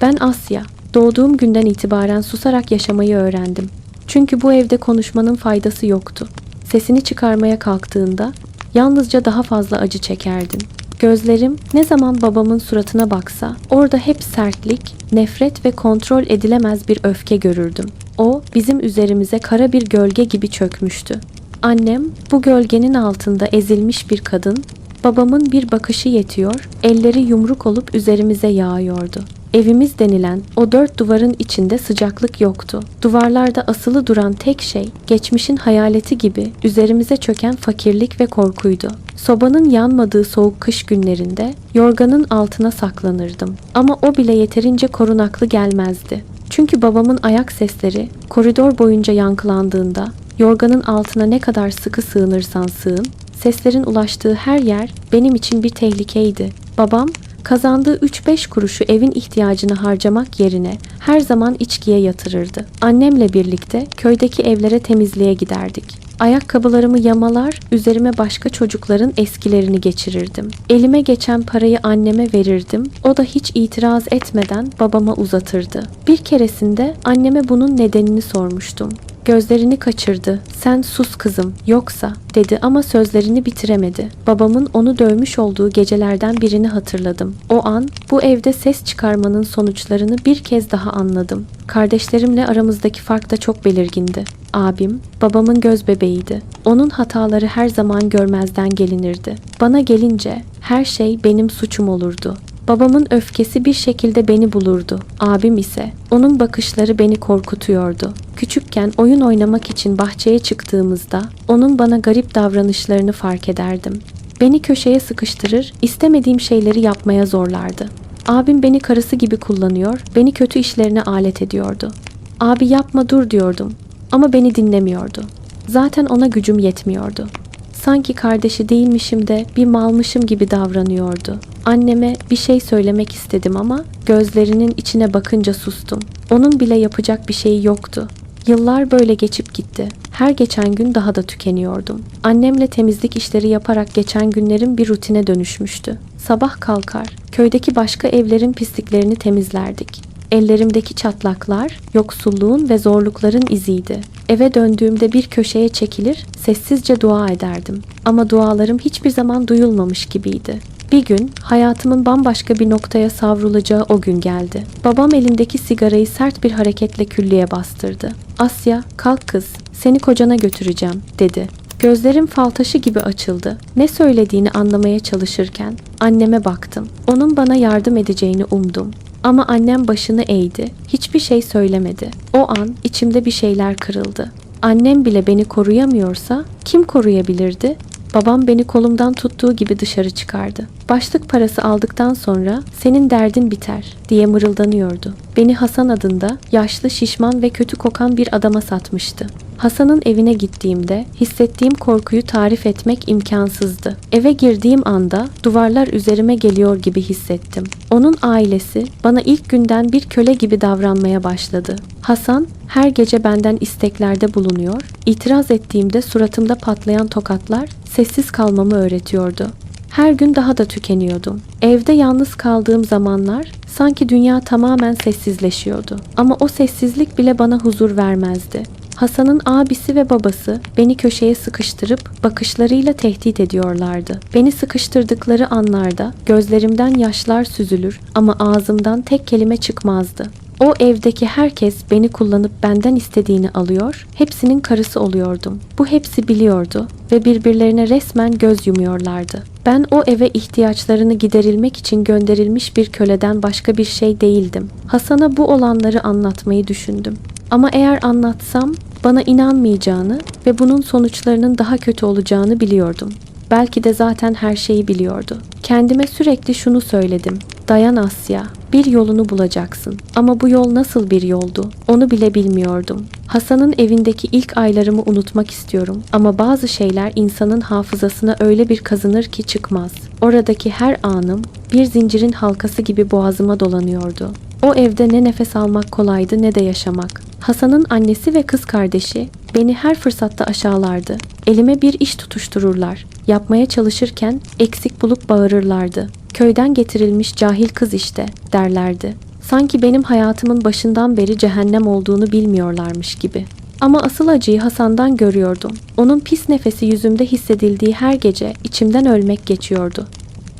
Ben Asya. Doğduğum günden itibaren susarak yaşamayı öğrendim. Çünkü bu evde konuşmanın faydası yoktu. Sesini çıkarmaya kalktığında yalnızca daha fazla acı çekerdin. Gözlerim ne zaman babamın suratına baksa orada hep sertlik, nefret ve kontrol edilemez bir öfke görürdüm. O bizim üzerimize kara bir gölge gibi çökmüştü. Annem bu gölgenin altında ezilmiş bir kadın, babamın bir bakışı yetiyor, elleri yumruk olup üzerimize yağıyordu. Evimiz denilen o dört duvarın içinde sıcaklık yoktu. Duvarlarda asılı duran tek şey, geçmişin hayaleti gibi üzerimize çöken fakirlik ve korkuydu. Sobanın yanmadığı soğuk kış günlerinde yorganın altına saklanırdım. Ama o bile yeterince korunaklı gelmezdi. Çünkü babamın ayak sesleri koridor boyunca yankılandığında yorganın altına ne kadar sıkı sığınırsan sığın, seslerin ulaştığı her yer benim için bir tehlikeydi. Babam kazandığı 3-5 kuruşu evin ihtiyacını harcamak yerine her zaman içkiye yatırırdı. Annemle birlikte köydeki evlere temizliğe giderdik. Ayakkabılarımı yamalar, üzerime başka çocukların eskilerini geçirirdim. Elime geçen parayı anneme verirdim. O da hiç itiraz etmeden babama uzatırdı. Bir keresinde anneme bunun nedenini sormuştum. Gözlerini kaçırdı. Sen sus kızım, yoksa dedi ama sözlerini bitiremedi. Babamın onu dövmüş olduğu gecelerden birini hatırladım. O an bu evde ses çıkarmanın sonuçlarını bir kez daha anladım. Kardeşlerimle aramızdaki fark da çok belirgindi. Abim, babamın göz bebeğiydi. Onun hataları her zaman görmezden gelinirdi. Bana gelince her şey benim suçum olurdu. Babamın öfkesi bir şekilde beni bulurdu. Abim ise onun bakışları beni korkutuyordu. Küçükken oyun oynamak için bahçeye çıktığımızda onun bana garip davranışlarını fark ederdim. Beni köşeye sıkıştırır, istemediğim şeyleri yapmaya zorlardı. Abim beni karısı gibi kullanıyor, beni kötü işlerine alet ediyordu. Abi yapma dur diyordum ama beni dinlemiyordu. Zaten ona gücüm yetmiyordu. Sanki kardeşi değilmişim de bir malmışım gibi davranıyordu. Anneme bir şey söylemek istedim ama gözlerinin içine bakınca sustum. Onun bile yapacak bir şeyi yoktu. Yıllar böyle geçip gitti. Her geçen gün daha da tükeniyordum. Annemle temizlik işleri yaparak geçen günlerim bir rutine dönüşmüştü. Sabah kalkar, köydeki başka evlerin pisliklerini temizlerdik. Ellerimdeki çatlaklar, yoksulluğun ve zorlukların iziydi. Eve döndüğümde bir köşeye çekilir, sessizce dua ederdim. Ama dualarım hiçbir zaman duyulmamış gibiydi. Bir gün hayatımın bambaşka bir noktaya savrulacağı o gün geldi. Babam elindeki sigarayı sert bir hareketle küllüğe bastırdı. Asya, kalk kız, seni kocana götüreceğim, dedi. Gözlerim fal taşı gibi açıldı. Ne söylediğini anlamaya çalışırken anneme baktım. Onun bana yardım edeceğini umdum. Ama annem başını eğdi. Hiçbir şey söylemedi. O an içimde bir şeyler kırıldı. Annem bile beni koruyamıyorsa kim koruyabilirdi? Babam beni kolumdan tuttuğu gibi dışarı çıkardı. Başlık parası aldıktan sonra senin derdin biter diye mırıldanıyordu. Beni Hasan adında yaşlı, şişman ve kötü kokan bir adama satmıştı. Hasan'ın evine gittiğimde hissettiğim korkuyu tarif etmek imkansızdı. Eve girdiğim anda duvarlar üzerime geliyor gibi hissettim. Onun ailesi bana ilk günden bir köle gibi davranmaya başladı. Hasan her gece benden isteklerde bulunuyor, itiraz ettiğimde suratımda patlayan tokatlar sessiz kalmamı öğretiyordu. Her gün daha da tükeniyordum. Evde yalnız kaldığım zamanlar sanki dünya tamamen sessizleşiyordu. Ama o sessizlik bile bana huzur vermezdi. Hasan'ın abisi ve babası beni köşeye sıkıştırıp bakışlarıyla tehdit ediyorlardı. Beni sıkıştırdıkları anlarda gözlerimden yaşlar süzülür ama ağzımdan tek kelime çıkmazdı. O evdeki herkes beni kullanıp benden istediğini alıyor, hepsinin karısı oluyordum. Bu hepsi biliyordu ve birbirlerine resmen göz yumuyorlardı. Ben o eve ihtiyaçlarını giderilmek için gönderilmiş bir köleden başka bir şey değildim. Hasan'a bu olanları anlatmayı düşündüm. Ama eğer anlatsam bana inanmayacağını ve bunun sonuçlarının daha kötü olacağını biliyordum. Belki de zaten her şeyi biliyordu. Kendime sürekli şunu söyledim. Dayan Asya, bir yolunu bulacaksın. Ama bu yol nasıl bir yoldu? Onu bile bilmiyordum. Hasan'ın evindeki ilk aylarımı unutmak istiyorum ama bazı şeyler insanın hafızasına öyle bir kazınır ki çıkmaz. Oradaki her anım bir zincirin halkası gibi boğazıma dolanıyordu. O evde ne nefes almak kolaydı ne de yaşamak. Hasan'ın annesi ve kız kardeşi beni her fırsatta aşağılardı. Elime bir iş tutuştururlar. Yapmaya çalışırken eksik bulup bağırırlardı. Köyden getirilmiş cahil kız işte derlerdi. Sanki benim hayatımın başından beri cehennem olduğunu bilmiyorlarmış gibi. Ama asıl acıyı Hasan'dan görüyordum. Onun pis nefesi yüzümde hissedildiği her gece içimden ölmek geçiyordu.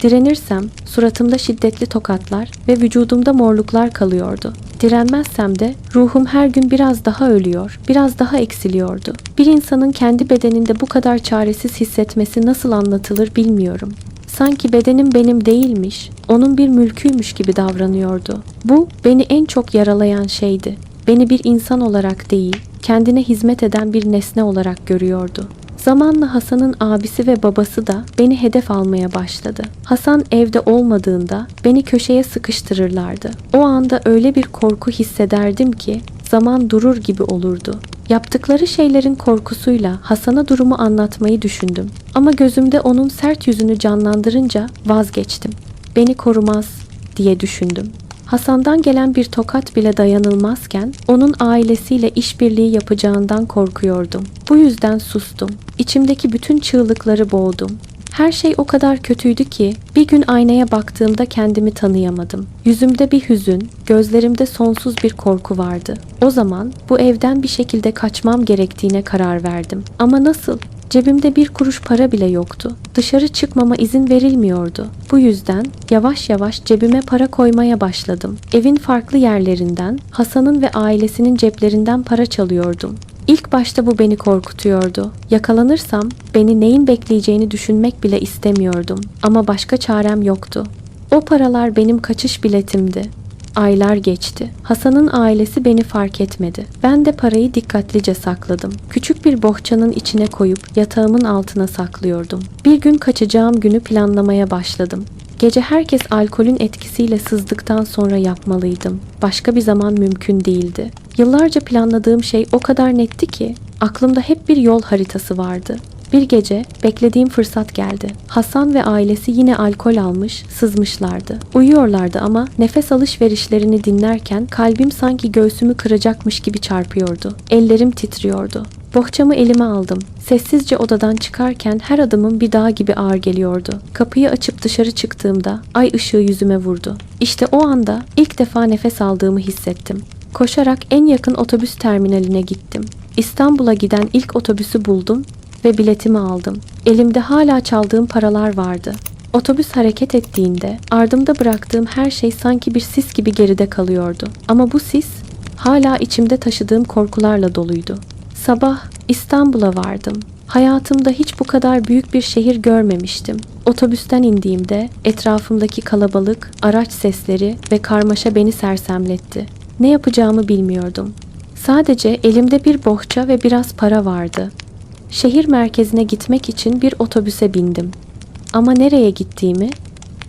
Direnirsem suratımda şiddetli tokatlar ve vücudumda morluklar kalıyordu. Direnmezsem de ruhum her gün biraz daha ölüyor, biraz daha eksiliyordu. Bir insanın kendi bedeninde bu kadar çaresiz hissetmesi nasıl anlatılır bilmiyorum. Sanki bedenim benim değilmiş, onun bir mülküymüş gibi davranıyordu. Bu beni en çok yaralayan şeydi. Beni bir insan olarak değil, kendine hizmet eden bir nesne olarak görüyordu. Zamanla Hasan'ın abisi ve babası da beni hedef almaya başladı. Hasan evde olmadığında beni köşeye sıkıştırırlardı. O anda öyle bir korku hissederdim ki zaman durur gibi olurdu. Yaptıkları şeylerin korkusuyla Hasan'a durumu anlatmayı düşündüm. Ama gözümde onun sert yüzünü canlandırınca vazgeçtim. Beni korumaz diye düşündüm. Hasan'dan gelen bir tokat bile dayanılmazken onun ailesiyle işbirliği yapacağından korkuyordum. Bu yüzden sustum. İçimdeki bütün çığlıkları boğdum. Her şey o kadar kötüydü ki bir gün aynaya baktığımda kendimi tanıyamadım. Yüzümde bir hüzün, gözlerimde sonsuz bir korku vardı. O zaman bu evden bir şekilde kaçmam gerektiğine karar verdim. Ama nasıl? Cebimde bir kuruş para bile yoktu. Dışarı çıkmama izin verilmiyordu. Bu yüzden yavaş yavaş cebime para koymaya başladım. Evin farklı yerlerinden, Hasan'ın ve ailesinin ceplerinden para çalıyordum. İlk başta bu beni korkutuyordu. Yakalanırsam beni neyin bekleyeceğini düşünmek bile istemiyordum. Ama başka çarem yoktu. O paralar benim kaçış biletimdi. Aylar geçti. Hasan'ın ailesi beni fark etmedi. Ben de parayı dikkatlice sakladım. Küçük bir bohçanın içine koyup yatağımın altına saklıyordum. Bir gün kaçacağım günü planlamaya başladım. Gece herkes alkolün etkisiyle sızdıktan sonra yapmalıydım. Başka bir zaman mümkün değildi. Yıllarca planladığım şey o kadar netti ki aklımda hep bir yol haritası vardı. Bir gece beklediğim fırsat geldi. Hasan ve ailesi yine alkol almış, sızmışlardı. Uyuyorlardı ama nefes alışverişlerini dinlerken kalbim sanki göğsümü kıracakmış gibi çarpıyordu. Ellerim titriyordu. Bohçamı elime aldım. Sessizce odadan çıkarken her adımım bir dağ gibi ağır geliyordu. Kapıyı açıp dışarı çıktığımda ay ışığı yüzüme vurdu. İşte o anda ilk defa nefes aldığımı hissettim. Koşarak en yakın otobüs terminaline gittim. İstanbul'a giden ilk otobüsü buldum ve biletimi aldım. Elimde hala çaldığım paralar vardı. Otobüs hareket ettiğinde ardımda bıraktığım her şey sanki bir sis gibi geride kalıyordu. Ama bu sis hala içimde taşıdığım korkularla doluydu. Sabah İstanbul'a vardım. Hayatımda hiç bu kadar büyük bir şehir görmemiştim. Otobüsten indiğimde etrafımdaki kalabalık, araç sesleri ve karmaşa beni sersemletti. Ne yapacağımı bilmiyordum. Sadece elimde bir bohça ve biraz para vardı. Şehir merkezine gitmek için bir otobüse bindim. Ama nereye gittiğimi,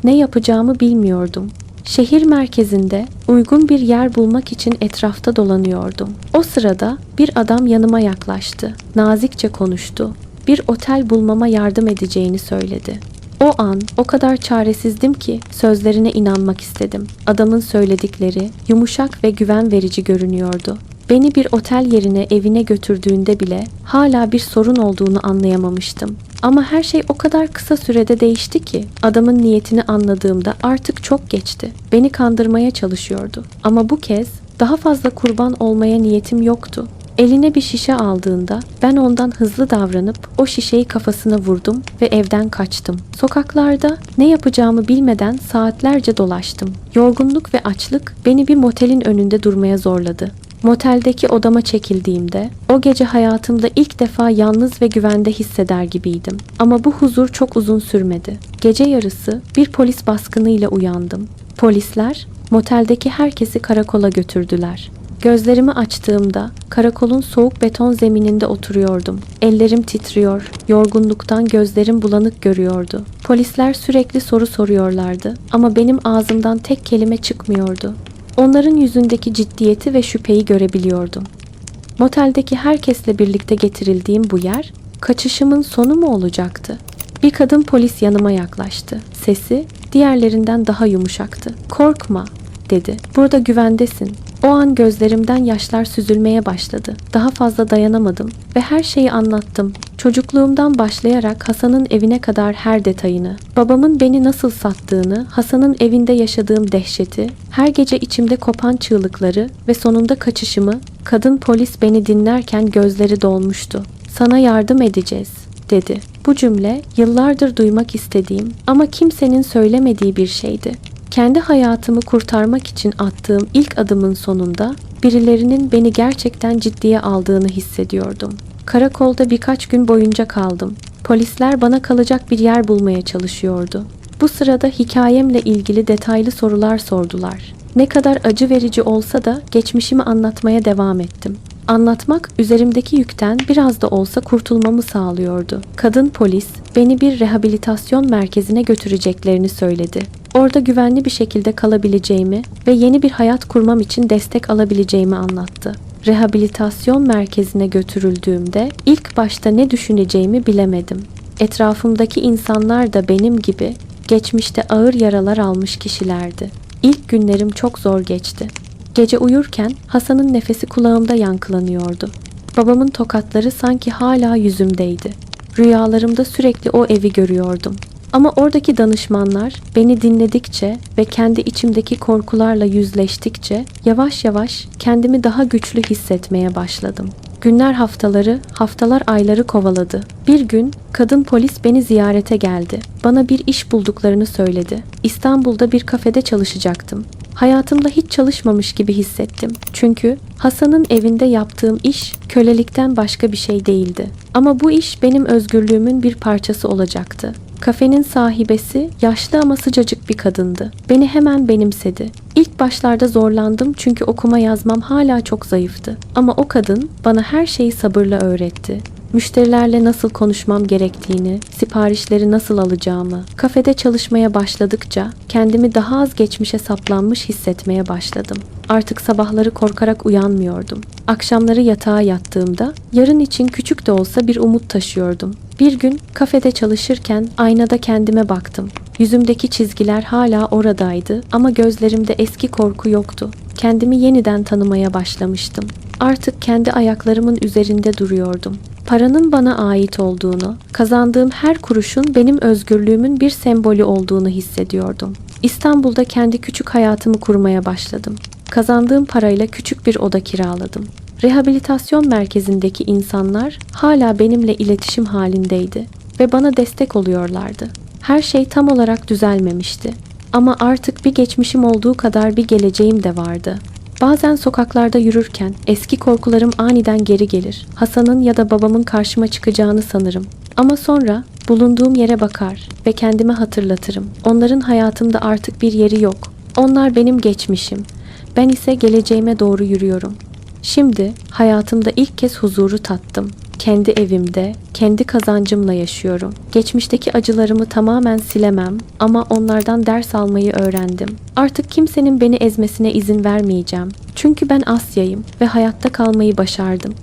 ne yapacağımı bilmiyordum. Şehir merkezinde uygun bir yer bulmak için etrafta dolanıyordum. O sırada bir adam yanıma yaklaştı. Nazikçe konuştu. Bir otel bulmama yardım edeceğini söyledi. O an o kadar çaresizdim ki sözlerine inanmak istedim. Adamın söyledikleri yumuşak ve güven verici görünüyordu. Beni bir otel yerine evine götürdüğünde bile hala bir sorun olduğunu anlayamamıştım. Ama her şey o kadar kısa sürede değişti ki adamın niyetini anladığımda artık çok geçti. Beni kandırmaya çalışıyordu. Ama bu kez daha fazla kurban olmaya niyetim yoktu. Eline bir şişe aldığında ben ondan hızlı davranıp o şişeyi kafasına vurdum ve evden kaçtım. Sokaklarda ne yapacağımı bilmeden saatlerce dolaştım. Yorgunluk ve açlık beni bir motelin önünde durmaya zorladı. Moteldeki odama çekildiğimde o gece hayatımda ilk defa yalnız ve güvende hisseder gibiydim. Ama bu huzur çok uzun sürmedi. Gece yarısı bir polis baskınıyla uyandım. Polisler moteldeki herkesi karakola götürdüler. Gözlerimi açtığımda karakolun soğuk beton zemininde oturuyordum. Ellerim titriyor, yorgunluktan gözlerim bulanık görüyordu. Polisler sürekli soru soruyorlardı ama benim ağzımdan tek kelime çıkmıyordu. Onların yüzündeki ciddiyeti ve şüpheyi görebiliyordum. Moteldeki herkesle birlikte getirildiğim bu yer kaçışımın sonu mu olacaktı? Bir kadın polis yanıma yaklaştı. Sesi diğerlerinden daha yumuşaktı. "Korkma." dedi. "Burada güvendesin." O an gözlerimden yaşlar süzülmeye başladı. Daha fazla dayanamadım ve her şeyi anlattım. Çocukluğumdan başlayarak Hasan'ın evine kadar her detayını, babamın beni nasıl sattığını, Hasan'ın evinde yaşadığım dehşeti, her gece içimde kopan çığlıkları ve sonunda kaçışımı, kadın polis beni dinlerken gözleri dolmuştu. Sana yardım edeceğiz, dedi. Bu cümle yıllardır duymak istediğim ama kimsenin söylemediği bir şeydi. Kendi hayatımı kurtarmak için attığım ilk adımın sonunda birilerinin beni gerçekten ciddiye aldığını hissediyordum. Karakolda birkaç gün boyunca kaldım. Polisler bana kalacak bir yer bulmaya çalışıyordu. Bu sırada hikayemle ilgili detaylı sorular sordular. Ne kadar acı verici olsa da geçmişimi anlatmaya devam ettim. Anlatmak üzerimdeki yükten biraz da olsa kurtulmamı sağlıyordu. Kadın polis beni bir rehabilitasyon merkezine götüreceklerini söyledi. Orada güvenli bir şekilde kalabileceğimi ve yeni bir hayat kurmam için destek alabileceğimi anlattı. Rehabilitasyon merkezine götürüldüğümde ilk başta ne düşüneceğimi bilemedim. Etrafımdaki insanlar da benim gibi geçmişte ağır yaralar almış kişilerdi. İlk günlerim çok zor geçti. Gece uyurken Hasan'ın nefesi kulağımda yankılanıyordu. Babamın tokatları sanki hala yüzümdeydi. Rüyalarımda sürekli o evi görüyordum. Ama oradaki danışmanlar beni dinledikçe ve kendi içimdeki korkularla yüzleştikçe yavaş yavaş kendimi daha güçlü hissetmeye başladım. Günler haftaları, haftalar ayları kovaladı. Bir gün kadın polis beni ziyarete geldi. Bana bir iş bulduklarını söyledi. İstanbul'da bir kafede çalışacaktım. Hayatımda hiç çalışmamış gibi hissettim. Çünkü Hasan'ın evinde yaptığım iş kölelikten başka bir şey değildi. Ama bu iş benim özgürlüğümün bir parçası olacaktı. Kafenin sahibesi yaşlı ama sıcacık bir kadındı. Beni hemen benimsedi. İlk başlarda zorlandım çünkü okuma yazmam hala çok zayıftı. Ama o kadın bana her şeyi sabırla öğretti. Müşterilerle nasıl konuşmam gerektiğini, siparişleri nasıl alacağımı, kafede çalışmaya başladıkça kendimi daha az geçmişe saplanmış hissetmeye başladım. Artık sabahları korkarak uyanmıyordum. Akşamları yatağa yattığımda yarın için küçük de olsa bir umut taşıyordum. Bir gün kafede çalışırken aynada kendime baktım. Yüzümdeki çizgiler hala oradaydı ama gözlerimde eski korku yoktu. Kendimi yeniden tanımaya başlamıştım. Artık kendi ayaklarımın üzerinde duruyordum. Paranın bana ait olduğunu, kazandığım her kuruşun benim özgürlüğümün bir sembolü olduğunu hissediyordum. İstanbul'da kendi küçük hayatımı kurmaya başladım. Kazandığım parayla küçük bir oda kiraladım. Rehabilitasyon merkezindeki insanlar hala benimle iletişim halindeydi ve bana destek oluyorlardı. Her şey tam olarak düzelmemişti ama artık bir geçmişim olduğu kadar bir geleceğim de vardı. Bazen sokaklarda yürürken eski korkularım aniden geri gelir. Hasan'ın ya da babamın karşıma çıkacağını sanırım. Ama sonra bulunduğum yere bakar ve kendime hatırlatırım. Onların hayatımda artık bir yeri yok. Onlar benim geçmişim. Ben ise geleceğime doğru yürüyorum. Şimdi hayatımda ilk kez huzuru tattım. Kendi evimde, kendi kazancımla yaşıyorum. Geçmişteki acılarımı tamamen silemem ama onlardan ders almayı öğrendim. Artık kimsenin beni ezmesine izin vermeyeceğim. Çünkü ben Asya'yım ve hayatta kalmayı başardım.